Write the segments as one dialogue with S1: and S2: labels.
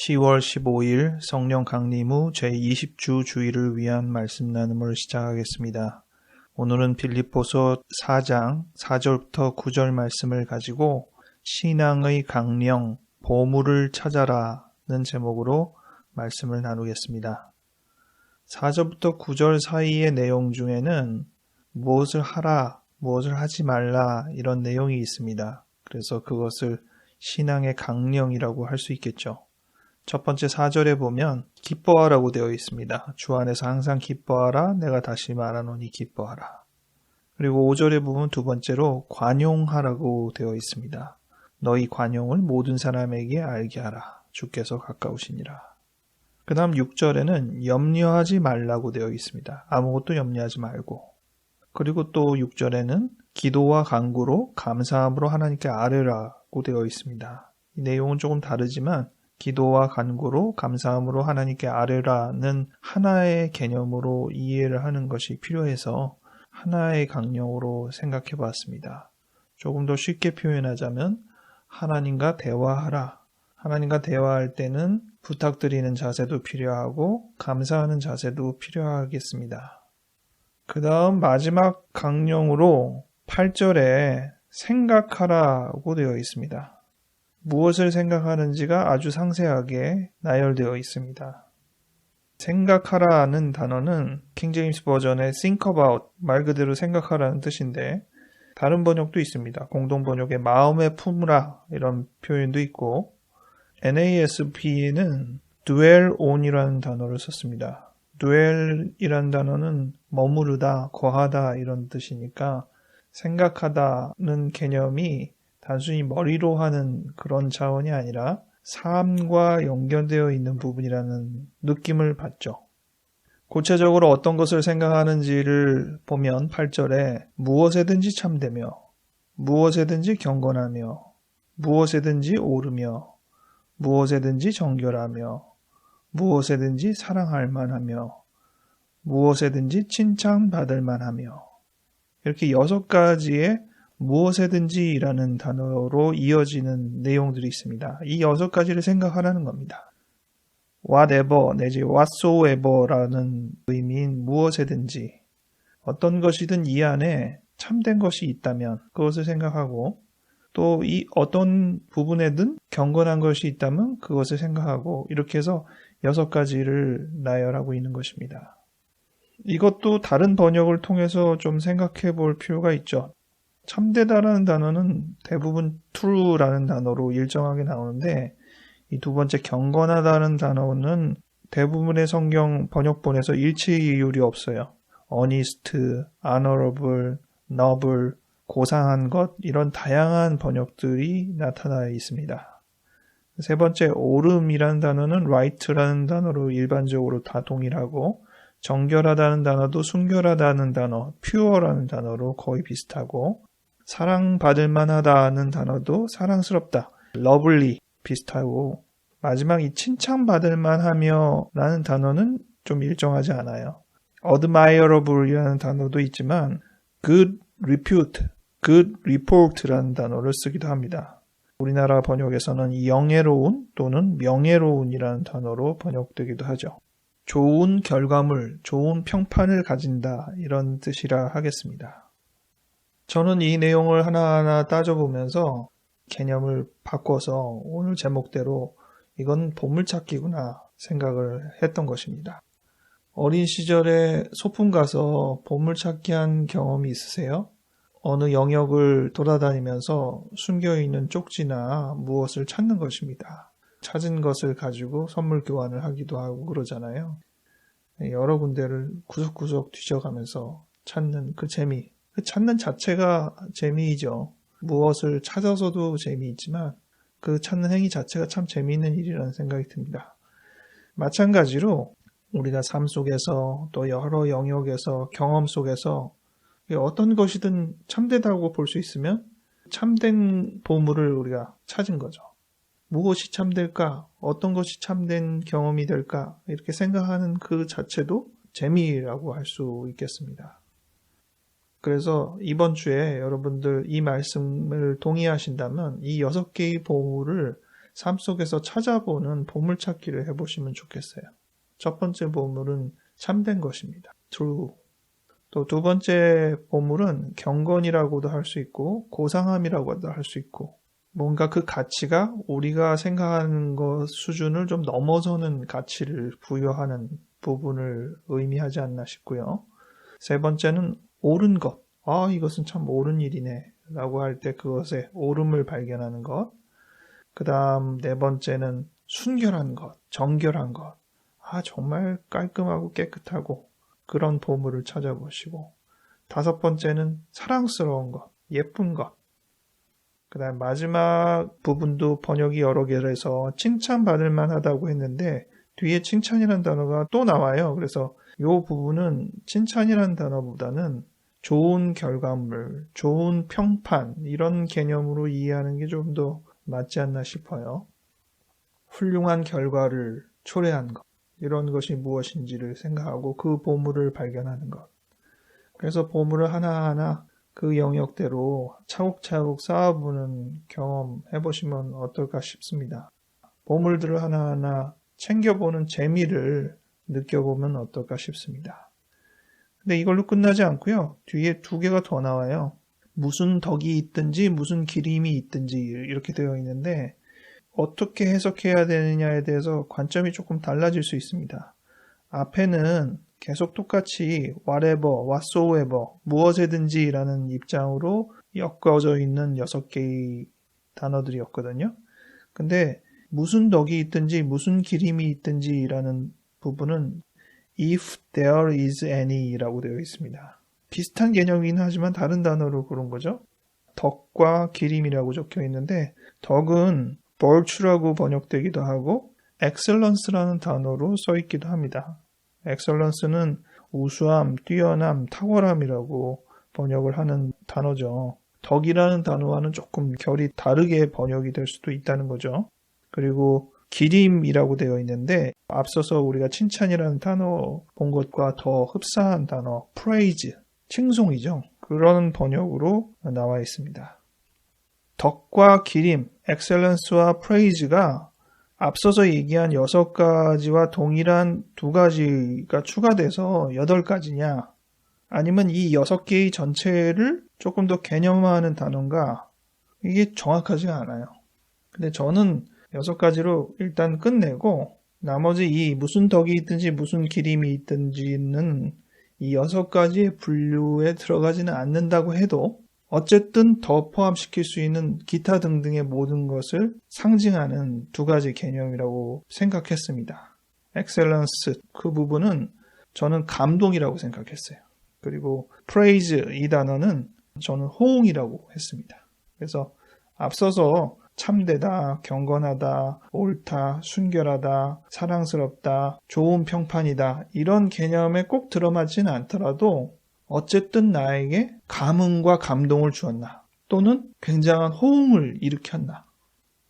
S1: 10월 15일 성령 강림 후 제20주 주일을 위한 말씀 나눔을 시작하겠습니다. 오늘은 빌립보서 4장 4절부터 9절 말씀을 가지고 신앙의 강령, 보물을 찾아라는 제목으로 말씀을 나누겠습니다. 4절부터 9절 사이의 내용 중에는 무엇을 하라, 무엇을 하지 말라 이런 내용이 있습니다. 그래서 그것을 신앙의 강령이라고 할 수 있겠죠. 첫 번째 4절에 보면 기뻐하라고 되어 있습니다. 주 안에서 항상 기뻐하라. 내가 다시 말하노니 기뻐하라. 그리고 5절에 보면 두 번째로 관용하라고 되어 있습니다. 너희 관용을 모든 사람에게 알게 하라. 주께서 가까우시니라. 그 다음 6절에는 염려하지 말라고 되어 있습니다. 아무것도 염려하지 말고. 그리고 또 6절에는 기도와 간구로 감사함으로 하나님께 아뢰라고 되어 있습니다. 이 내용은 조금 다르지만 기도와 간구로 감사함으로 하나님께 아뢰라는 하나의 개념으로 이해를 하는 것이 필요해서 하나의 강령으로 생각해 봤습니다. 조금 더 쉽게 표현하자면 하나님과 대화하라. 하나님과 대화할 때는 부탁드리는 자세도 필요하고 감사하는 자세도 필요하겠습니다. 그 다음 마지막 강령으로 8절에 생각하라고 되어 있습니다. 무엇을 생각하는지가 아주 상세하게 나열되어 있습니다. 생각하라는 단어는 킹제임스 버전의 think about 말 그대로 생각하라는 뜻인데 다른 번역도 있습니다. 공동 번역에 마음에 품으라 이런 표현도 있고 NASB는 dwell on이라는 단어를 썼습니다. dwell이라는 단어는 머무르다, 거하다 이런 뜻이니까 생각하다는 개념이 단순히 머리로 하는 그런 차원이 아니라 삶과 연결되어 있는 부분이라는 느낌을 받죠. 구체적으로 어떤 것을 생각하는지를 보면 8절에 무엇에든지 참되며 무엇에든지 경건하며 무엇에든지 오르며 무엇에든지 정결하며 무엇에든지 사랑할 만하며 무엇에든지 칭찬받을 만하며 이렇게 여섯 가지의 무엇에든지라는 단어로 이어지는 내용들이 있습니다. 이 여섯 가지를 생각하라는 겁니다. whatever 내지 whatsoever라는 의미인 무엇에든지 어떤 것이든 이 안에 참된 것이 있다면 그것을 생각하고 또 이 어떤 부분에든 경건한 것이 있다면 그것을 생각하고 이렇게 해서 여섯 가지를 나열하고 있는 것입니다. 이것도 다른 번역을 통해서 좀 생각해 볼 필요가 있죠. 참되다라는 단어는 대부분 true라는 단어로 일정하게 나오는데 이 두 번째 경건하다는 단어는 대부분의 성경 번역본에서 일치율이 없어요. honest, honorable, noble, 고상한 것 이런 다양한 번역들이 나타나 있습니다. 세 번째 오름이라는 단어는 right라는 단어로 일반적으로 다 동일하고 정결하다는 단어도 순결하다는 단어, pure라는 단어로 거의 비슷하고 사랑받을 만하다는 단어도 사랑스럽다, lovely 비슷하고 마지막 이 칭찬받을 만하며 라는 단어는 좀 일정하지 않아요. admirable이라는 단어도 있지만 good repute, good report라는 단어를 쓰기도 합니다. 우리나라 번역에서는 영예로운 또는 명예로운이라는 단어로 번역되기도 하죠. 좋은 결과물, 좋은 평판을 가진다 이런 뜻이라 하겠습니다. 저는 이 내용을 하나하나 따져보면서 개념을 바꿔서 오늘 제목대로 이건 보물찾기구나 생각을 했던 것입니다. 어린 시절에 소풍 가서 보물찾기 한 경험이 있으세요? 어느 영역을 돌아다니면서 숨겨 있는 쪽지나 무엇을 찾는 것입니다. 찾은 것을 가지고 선물 교환을 하기도 하고 그러잖아요. 여러 군데를 구석구석 뒤져가면서 찾는 그 재미, 그 찾는 자체가 재미이죠. 무엇을 찾아서도 재미있지만 그 찾는 행위 자체가 참 재미있는 일이라는 생각이 듭니다. 마찬가지로 우리가 삶 속에서 또 여러 영역에서 경험 속에서 어떤 것이든 참되다고 볼 수 있으면 참된 보물을 우리가 찾은 거죠. 무엇이 참될까? 어떤 것이 참된 경험이 될까? 이렇게 생각하는 그 자체도 재미라고 할 수 있겠습니다. 그래서 이번 주에 여러분들 이 말씀을 동의하신다면 이 여섯 개의 보물을 삶 속에서 찾아보는 보물찾기를 해보시면 좋겠어요. 첫 번째 보물은 참된 것입니다. true. 또 두 번째 보물은 경건이라고도 할 수 있고 고상함이라고도 할 수 있고 뭔가 그 가치가 우리가 생각하는 것 수준을 좀 넘어서는 가치를 부여하는 부분을 의미하지 않나 싶고요. 세 번째는 옳은 것. 아, 이것은 참 옳은 일이네. 라고 할 때 그것의 옳음을 발견하는 것. 그 다음 네 번째는 순결한 것, 정결한 것. 아, 정말 깔끔하고 깨끗하고 그런 보물을 찾아보시고. 다섯 번째는 사랑스러운 것, 예쁜 것. 그 다음 마지막 부분도 번역이 여러 개라서 칭찬받을 만하다고 했는데 뒤에 칭찬이라는 단어가 또 나와요. 그래서 이 부분은 칭찬이라는 단어보다는 좋은 결과물, 좋은 평판 이런 개념으로 이해하는 게 좀 더 맞지 않나 싶어요. 훌륭한 결과를 초래한 것 이런 것이 무엇인지를 생각하고 그 보물을 발견하는 것. 그래서 보물을 하나하나 그 영역대로 차곡차곡 쌓아보는 경험 해보시면 어떨까 싶습니다. 보물들을 하나하나 챙겨보는 재미를 느껴보면 어떨까 싶습니다. 근데 이걸로 끝나지 않고요. 뒤에 두 개가 더 나와요. 무슨 덕이 있든지 무슨 기림이 있든지 이렇게 되어 있는데 어떻게 해석해야 되느냐에 대해서 관점이 조금 달라질 수 있습니다. 앞에는 계속 똑같이 whatever, whatsoever, 무엇에든지 라는 입장으로 엮어져 있는 여섯 개의 단어들이었거든요. 근데 무슨 덕이 있든지 무슨 기림이 있든지 라는 부분은 if there is any라고 되어 있습니다. 비슷한 개념이긴 하지만 다른 단어로 그런 거죠. 덕과 기림이라고 적혀 있는데 덕은 virtue라고 번역되기도 하고 excellence라는 단어로 써 있기도 합니다. excellence는 우수함, 뛰어남, 탁월함이라고 번역을 하는 단어죠. 덕이라는 단어와는 조금 결이 다르게 번역이 될 수도 있다는 거죠. 그리고 기림이라고 되어 있는데 앞서서 우리가 칭찬이라는 단어 본 것과 더 흡사한 단어 praise, 칭송이죠. 그런 번역으로 나와 있습니다. 덕과 기림, excellence와 praise가 앞서서 얘기한 여섯 가지와 동일한 두 가지가 추가돼서 여덟 가지냐 아니면 이 여섯 개의 전체를 조금 더 개념화하는 단어인가 이게 정확하지가 않아요. 근데 저는 여섯 가지로 일단 끝내고 나머지 이 무슨 덕이 있든지 무슨 기림이 있든지는 이 여섯 가지의 분류에 들어가지는 않는다고 해도 어쨌든 더 포함시킬 수 있는 기타 등등의 모든 것을 상징하는 두 가지 개념이라고 생각했습니다. 엑셀런스 그 부분은 저는 감동이라고 생각했어요. 그리고 praise 이 단어는 저는 호응이라고 했습니다. 그래서 앞서서 참되다, 경건하다, 옳다, 순결하다, 사랑스럽다, 좋은 평판이다 이런 개념에 꼭 들어맞지는 않더라도 어쨌든 나에게 감흥과 감동을 주었나 또는 굉장한 호응을 일으켰나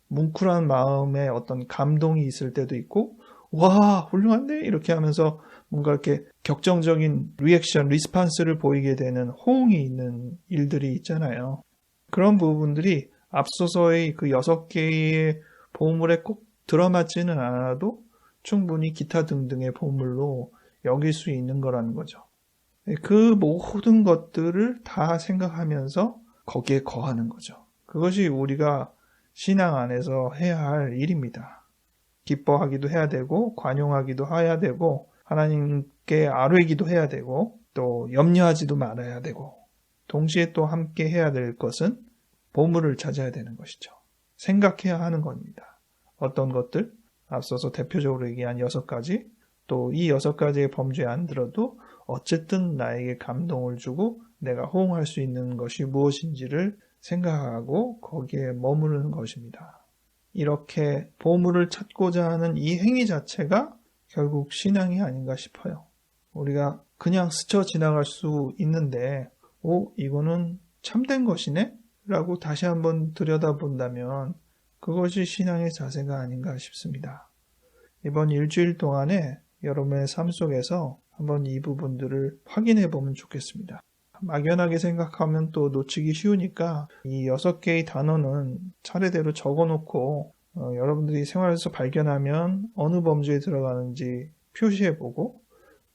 S1: 뭉클한 마음에 어떤 감동이 있을 때도 있고 와 훌륭한데 이렇게 하면서 뭔가 이렇게 격정적인 리액션, 리스판스를 보이게 되는 호응이 있는 일들이 있잖아요. 그런 부분들이 앞서서의 그 여섯 개의 보물에 꼭 들어맞지는 않아도 충분히 기타 등등의 보물로 여길 수 있는 거라는 거죠. 그 모든 것들을 다 생각하면서 거기에 거하는 거죠. 그것이 우리가 신앙 안에서 해야 할 일입니다. 기뻐하기도 해야 되고, 관용하기도 해야 되고, 하나님께 아뢰기도 해야 되고, 또 염려하지도 말아야 되고, 동시에 또 함께 해야 될 것은 보물을 찾아야 되는 것이죠. 생각해야 하는 겁니다. 어떤 것들, 앞서서 대표적으로 얘기한 여섯 가지, 또 이 여섯 가지의 범죄에 안 들어도 어쨌든 나에게 감동을 주고 내가 호응할 수 있는 것이 무엇인지를 생각하고 거기에 머무르는 것입니다. 이렇게 보물을 찾고자 하는 이 행위 자체가 결국 신앙이 아닌가 싶어요. 우리가 그냥 스쳐 지나갈 수 있는데, 오, 이거는 참된 것이네? 라고 다시 한번 들여다본다면 그것이 신앙의 자세가 아닌가 싶습니다. 이번 일주일 동안에 여러분의 삶 속에서 한번 이 부분들을 확인해 보면 좋겠습니다. 막연하게 생각하면 또 놓치기 쉬우니까 이 여섯 개의 단어는 차례대로 적어 놓고 어, 여러분들이 생활에서 발견하면 어느 범주에 들어가는지 표시해 보고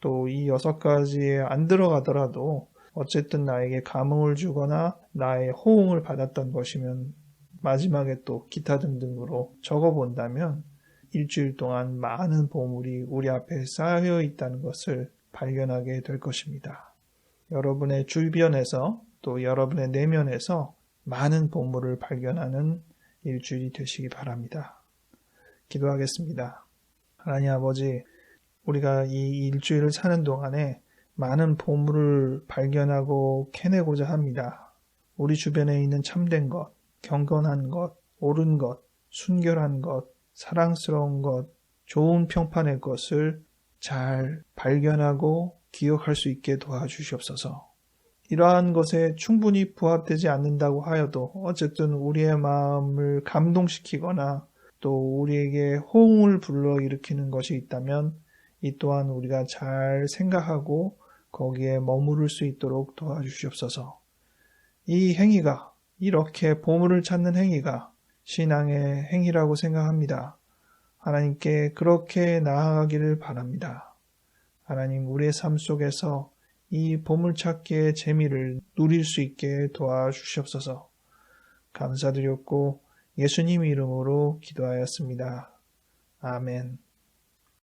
S1: 또 이 여섯 가지에 안 들어가더라도 어쨌든 나에게 감흥을 주거나 나의 호응을 받았던 것이면 마지막에 또 기타 등등으로 적어 본다면 일주일 동안 많은 보물이 우리 앞에 쌓여 있다는 것을 발견하게 될 것입니다. 여러분의 주변에서 또 여러분의 내면에서 많은 보물을 발견하는 일주일이 되시기 바랍니다. 기도하겠습니다. 하나님 아버지, 우리가 이 일주일을 사는 동안에 많은 보물을 발견하고 캐내고자 합니다. 우리 주변에 있는 참된 것, 경건한 것, 옳은 것, 순결한 것, 사랑스러운 것, 좋은 평판의 것을 잘 발견하고 기억할 수 있게 도와주시옵소서. 이러한 것에 충분히 부합되지 않는다고 하여도 어쨌든 우리의 마음을 감동시키거나 또 우리에게 호응을 불러일으키는 것이 있다면 이 또한 우리가 잘 생각하고 거기에 머무를 수 있도록 도와주시옵소서. 이 행위가 이렇게 보물을 찾는 행위가 신앙의 행위라고 생각합니다. 하나님께 그렇게 나아가기를 바랍니다. 하나님 우리의 삶 속에서 이 보물찾기의 재미를 누릴 수 있게 도와주시옵소서. 감사드렸고 예수님 이름으로 기도하였습니다. 아멘.